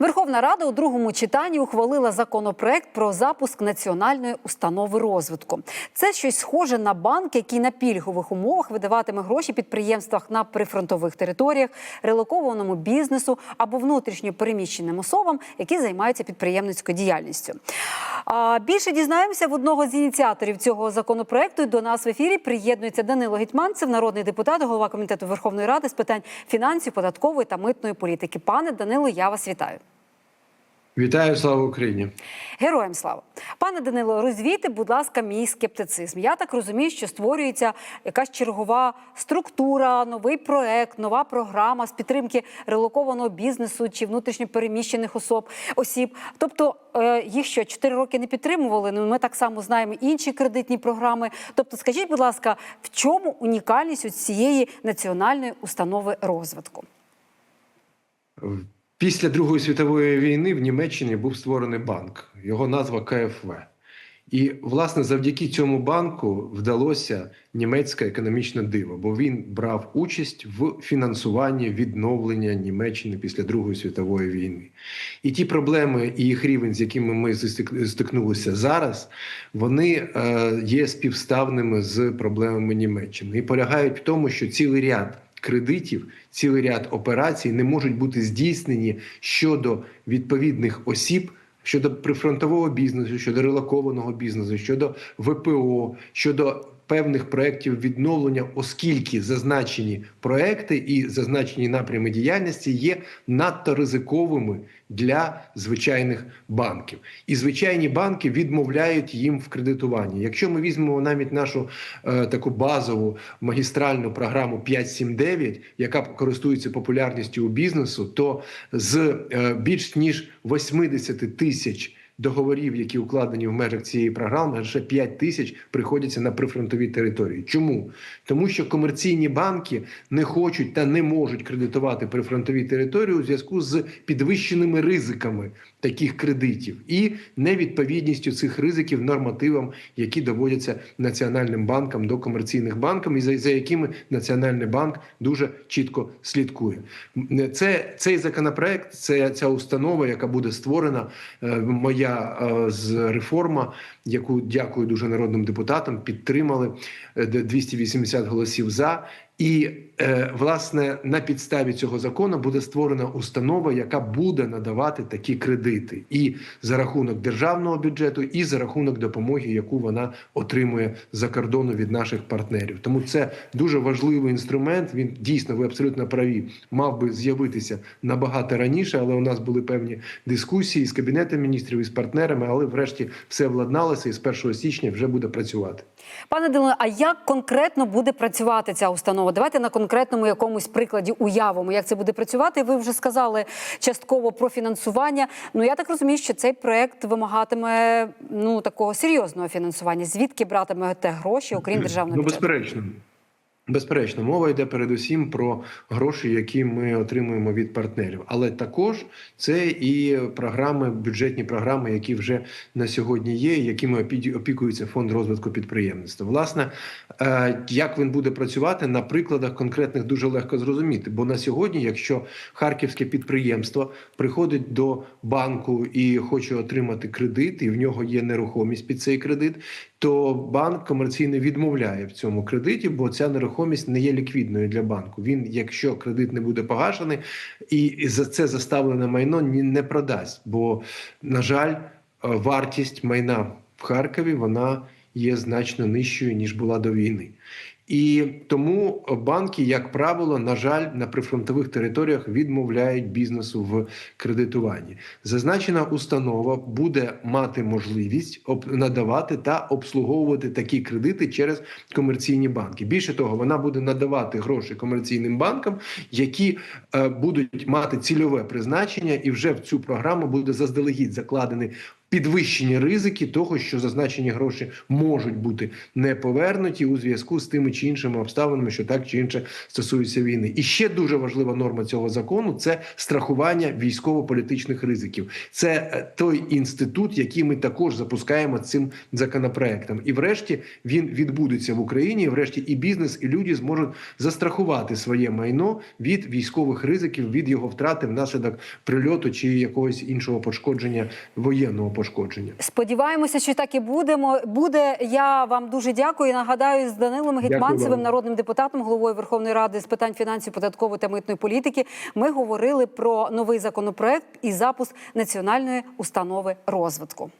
Верховна Рада у другому читанні ухвалила законопроект про запуск національної установи розвитку. Це щось схоже на банк, який на пільгових умовах видаватиме гроші підприємствах на прифронтових територіях, релокованому бізнесу або внутрішньо переміщеним особам, які займаються підприємницькою діяльністю. А більше дізнаємося в одного з ініціаторів цього законопроекту. До нас в ефірі приєднується Данило Гетьманцев, народний депутат, голова комітету Верховної Ради з питань фінансів, податкової та митної політики. Пане Данило, я вас вітаю. Вітаю, слава Україні! Героям слава, пане Данило, розвійте, будь ласка, мій скептицизм. Я так розумію, що створюється якась чергова структура, новий проект, нова програма з підтримки релокованого бізнесу чи внутрішньопереміщених особ осіб. Тобто е, їх що 4 роки не підтримували. Ну ми так само знаємо інші кредитні програми. Тобто, скажіть, будь ласка, в чому унікальність у цієї національної установи розвитку? Після Другої світової війни в Німеччині був створений банк. Його назва КФВ. І, власне, завдяки цьому банку вдалося німецьке економічне диво, бо він брав участь в фінансуванні відновлення Німеччини після Другої світової війни. І ті проблеми і їх рівень, з якими ми стикнулися зараз, вони е, є співставними з проблемами Німеччини і полягають в тому, що цілий ряд кредитів, цілий ряд операцій не можуть бути здійснені щодо відповідних осіб. Щодо прифронтового бізнесу, щодо релокованого бізнесу, щодо ВПО, щодо певних проєктів відновлення, оскільки зазначені проекти і зазначені напрями діяльності є надто ризиковими для звичайних банків. І звичайні банки відмовляють їм в кредитуванні. Якщо ми візьмемо навіть нашу е, таку базову магістральну програму 579, яка користується популярністю у бізнесу, то з е, більш ніж 80 тисяч договорів, які укладені в межах цієї програми, лише 5 тисяч приходяться на прифронтові території. Чому? Тому що комерційні банки не хочуть та не можуть кредитувати прифронтові території у зв'язку з підвищеними ризиками таких кредитів і невідповідністю цих ризиків нормативам, які доводяться національним банкам до комерційних банків, і за, за якими Національний банк дуже чітко слідкує. Це цей законопроект, це ця установа, яка буде створена. е, Моя е, з реформа, яку дякую дуже народним депутатам, підтримали е, де 280 голосів за. І е, власне на підставі цього закону буде створена установа, яка буде надавати такі кредити, і за рахунок державного бюджету, і за рахунок допомоги, яку вона отримує за кордону від наших партнерів. Тому це дуже важливий інструмент. Він дійсно ви абсолютно праві, мав би з'явитися набагато раніше, але у нас були певні дискусії з кабінетом міністрів і з партнерами. Але врешті все владналося, і з 1 січня вже буде працювати. Пане Дилоне, а як конкретно буде працювати ця установа? Давайте на конкретному якомусь прикладі уявимо, як це буде працювати. Ви вже сказали частково про фінансування. Ну я так розумію, що цей проект вимагатиме ну такого серйозного фінансування. Звідки братиме те гроші, окрім державного Ну, безперечно. Безперечно, мова йде передусім про гроші, які ми отримуємо від партнерів, але також це і програми, бюджетні програми, які вже на сьогодні є, якими опі- опікується фонд розвитку підприємництва. Власне, е, як він буде працювати на прикладах конкретних дуже легко зрозуміти. Бо на сьогодні, якщо харківське підприємство приходить до банку і хоче отримати кредит, і в нього є нерухомість під цей кредит, то банк комерційно відмовляє в цьому кредиті, бо ця нерухомість не є ліквідною для банку. Він, якщо кредит не буде погашений, і за це заставлене майно не продасть. Бо, на жаль, е, вартість майна в Харкові вона є значно нижчою ніж була до війни. І тому банки, як правило, на жаль, на прифронтових територіях відмовляють бізнесу в кредитуванні. Зазначена установа буде мати можливість надавати та обслуговувати такі кредити через комерційні банки. Більше того, вона буде надавати гроші комерційним банкам, які е, будуть мати цільове призначення, і вже в цю програму буде заздалегідь закладений підвищені ризики того, що зазначені гроші можуть бути не повернуті у зв'язку з тими чи іншими обставинами, що так чи інше стосуються війни. І ще дуже важлива норма цього закону це страхування військово-політичних ризиків. Це е, той інститут, який ми також запускаємо цим законопроектом. І врешті він відбудеться в Україні. і Врешті і бізнес, і люди зможуть застрахувати своє майно від військових ризиків, від його втрати внаслідок прильоту чи якогось іншого пошкодження воєнного пошкодження. Сподіваємося, що так і будемо. Буде. Я вам дуже дякую. Нагадаю, з Данилом Гетьманцевим, народним депутатом, головою Верховної Ради з питань фінансів, податкової та митної політики. Ми говорили про новий законопроект і запуск національної установи розвитку.